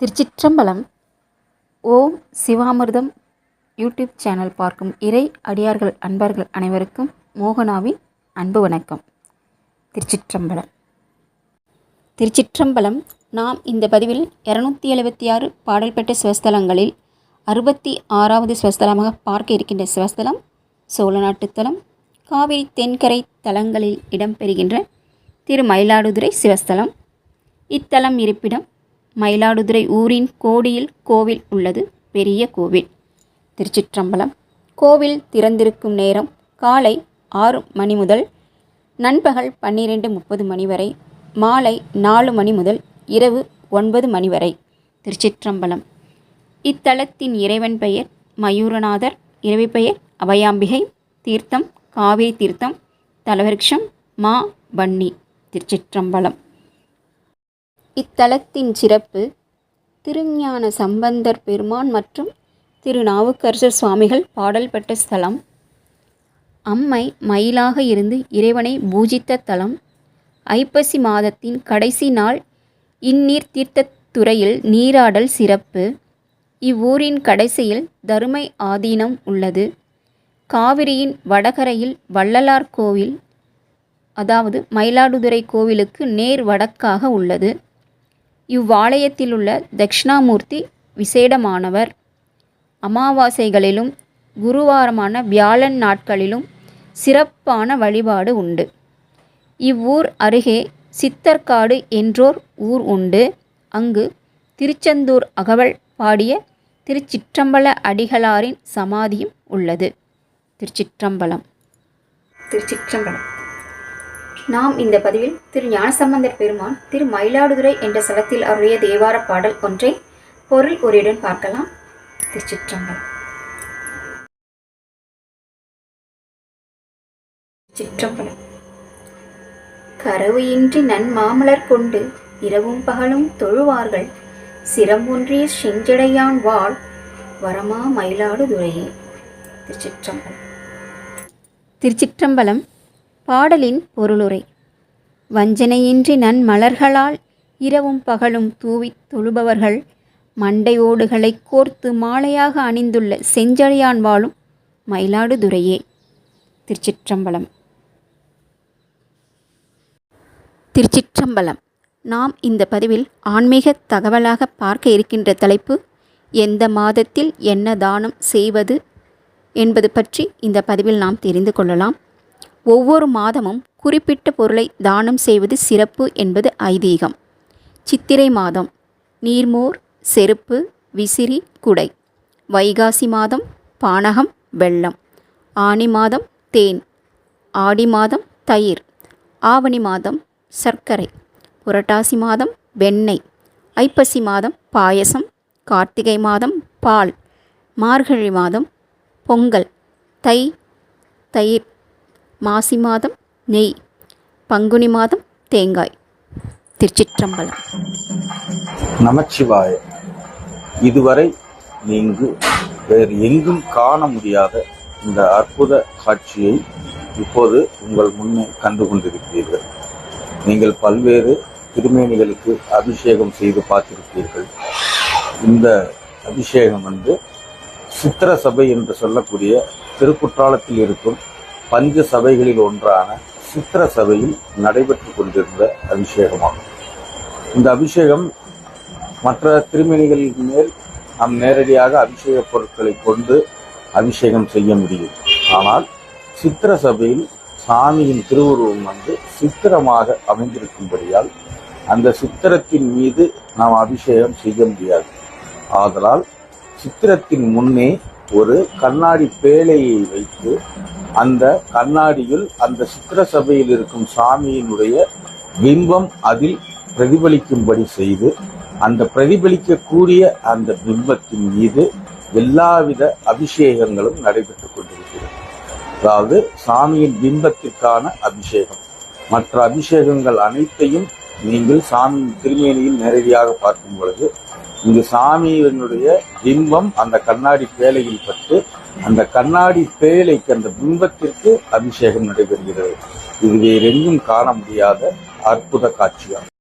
திருச்சிற்றம்பலம். ஓம் சிவாமிர்தம் YouTube channel பார்க்கும் இறை அடியார்கள் அன்பர்கள் அனைவருக்கும் மோகனாவின் அன்பு வணக்கம். திருச்சிற்றம்பலம். திருச்சிற்றம்பலம் நாம் இந்த பதிவில் இரநூத்தி எழுபத்தி ஆறு பாடல் பெற்ற சிவஸ்தலங்களில் அறுபத்தி ஆறாவது சிவஸ்தலமாக பார்க்க இருக்கின்ற சிவஸ்தலம் சோழநாட்டுத்தலம் காவிரி தென்கரை தலங்களில் இடம்பெறுகின்ற திரு மயிலாடுதுறை சிவஸ்தலம். இத்தலம் இருப்பிடம் மயிலாடுதுறை ஊரின் கோடியில் கோவில் உள்ளது பெரிய கோவில். திருச்சிற்றம்பலம். கோவில் திறந்திருக்கும் நேரம் காலை ஆறு மணி முதல் நண்பகல் பன்னிரெண்டு முப்பது மணி வரை மாலை நாலு மணி முதல் இரவு ஒன்பது மணி வரை. திருச்சிற்றம்பலம். இத்தலத்தின் இறைவன் பெயர் மயூரநாதர் இறைவி பெயர் அபயாம்பிகை தீர்த்தம் காவிரி தீர்த்தம் தலவருஷம் மா பன்னி திருச்சிற்றம்பலம். இத்தலத்தின் சிறப்பு திருஞான சம்பந்தர் பெருமான் மற்றும் திருநாவுக்கரசர் சுவாமிகள் பாடல் பெற்ற ஸ்தலம். அம்மை மயிலாக இருந்து இறைவனை பூஜித்த தலம். ஐப்பசி மாதத்தின் கடைசி நாள் இந்நீர் தீர்த்தத்துறையில் நீராடல் சிறப்பு. இவ்வூரின் கடைசியில் தருமை ஆதீனம் உள்ளது. காவிரியின் வடகரையில் வள்ளலார் கோவில் அதாவது மயிலாடுதுறை கோவிலுக்கு நேர் வடக்காக உள்ளது. இவ்வாலயத்திலுள்ள தக்ஷணாமூர்த்தி விசேடமானவர். அமாவாசைகளிலும் குருவாரமான வியாழன் நாட்களிலும் சிறப்பான வழிபாடு உண்டு. இவ்வூர் அருகே சித்தர்காடு என்றோர் ஊர் உண்டு. அங்கு திருச்செந்தூர் அகவல் பாடிய திருச்சிற்றம்பல அடிகளாரின் சமாதியும் உள்ளது. திருச்சிற்றம்பலம். திருச்சிற்றம்பலம். நாம் இந்த பதிவில் திரு ஞானசம்பந்தர் பெருமான் திரு மயிலாடுதுறை என்ற சலத்தில் அவருடைய தேவார பாடல் ஒன்றை பொருள் உரையுடன் பார்க்கலாம். திருச்சிற்றம்பலம். சிற்றம்பலம் கரவு இன்றி நன்மாமலர் கொண்டு இரவும் பகலும் தொழுவார்கள். சிரம் ஒன்றிய செஞ்சடையான் வாழ் வரமா மயிலாடுதுறையே. திருச்சிற்றம்பலம். திருச்சிற்றம்பலம் பாடலின் பொருளுரை. வஞ்சனையின்றி நன்மலர்களால் இரவும் பகலும் தூவித் தொழுபவர்கள் மண்டை ஓடுகளை கோர்த்து மாலையாக அணிந்துள்ள செஞ்சழியான் வாழும் மயிலாடுதுறையே. திருச்சிற்றம்பலம். திருச்சிற்றம்பலம். நாம் இந்த பதிவில் ஆன்மீக தகவலாக பார்க்க இருக்கின்ற தலைப்பு எந்த மாதத்தில் என்ன தானம் செய்வது என்பது பற்றி இந்த பதிவில் நாம் தெரிந்து கொள்ளலாம். ஒவ்வொரு மாதமும் குறிப்பிட்ட பொருளை தானம் செய்வது சிறப்பு என்பது ஐதீகம். சித்திரை மாதம் நீர்மோர் செருப்பு விசிறி குடை. வைகாசி மாதம் பானகம் வெள்ளம் ஆனி மாதம் தேன். ஆடி மாதம் தயிர். ஆவணி மாதம் சர்க்கரை. புரட்டாசி மாதம் வெண்ணெய். ஐப்பசி மாதம் பாயசம். கார்த்திகை மாதம் பால். மார்கழி மாதம் பொங்கல். தை தயிர். மாசி மாதம் நெய். பங்குனி மாதம் தேங்காய். திருச்சிற்றம்பலம். நமச்சிவாய இதுவரை நீங்கு வேறு எங்கும் காண முடியாத இந்த அற்புத காட்சியை இப்போது உங்கள் முன்னே கண்டு கொண்டிருக்கிறீர்கள். நீங்கள் பல்வேறு திருமேனிகளுக்கு அபிஷேகம் செய்து பார்த்திருப்பீர்கள். இந்த அபிஷேகம் வந்து சித்திர சபை என்று சொல்லக்கூடிய திருக்குற்றாலத்தில் இருக்கும் பஞ்ச சபைகளில் ஒன்றான சித்திர சபையில் நடைபெற்று கொண்டிருந்த அபிஷேகமாகும். இந்த அபிஷேகம் மற்ற திருமணிகளின் மேல் நாம் நேரடியாக அபிஷேக பொருட்களை கொண்டு அபிஷேகம் செய்ய முடியும். ஆனால் சித்திர சபையில் சாமியின் திருவுருவம் வந்து சித்திரமாக அமைந்திருக்கும்படியால் அந்த சித்திரத்தின் மீது நாம் அபிஷேகம் செய்ய முடியாது. ஆதலால் சித்திரத்தின் முன்னே ஒரு கண்ணாடி பேழையை வைத்து அந்த கண்ணாடியில் அந்த சித்திர சபையில் இருக்கும் சாமியினுடைய பிம்பம் அதில் பிரதிபலிக்கும்படி செய்து அந்த பிரதிபலிக்கக்கூடிய அந்த பிம்பத்தின் மீது எல்லாவித அபிஷேகங்களும் நடைபெற்றுக் கொண்டிருக்கிறது. அதாவது சாமியின் பிம்பத்திற்கான அபிஷேகம். மற்ற அபிஷேகங்கள் அனைத்தையும் நீங்கள் சாமியின் திருமேனியில் நேரடியாக பார்க்கும் பொழுது இங்கு சாமியினுடைய பிம்பம் அந்த கண்ணாடி பேழையில் பட்டு அந்த கண்ணாடி பேழைக்கு அந்த பிம்பத்திற்கு அபிஷேகம் நடைபெறுகிறது. இது வேறெங்கும் காண முடியாத அற்புத காட்சியாகும்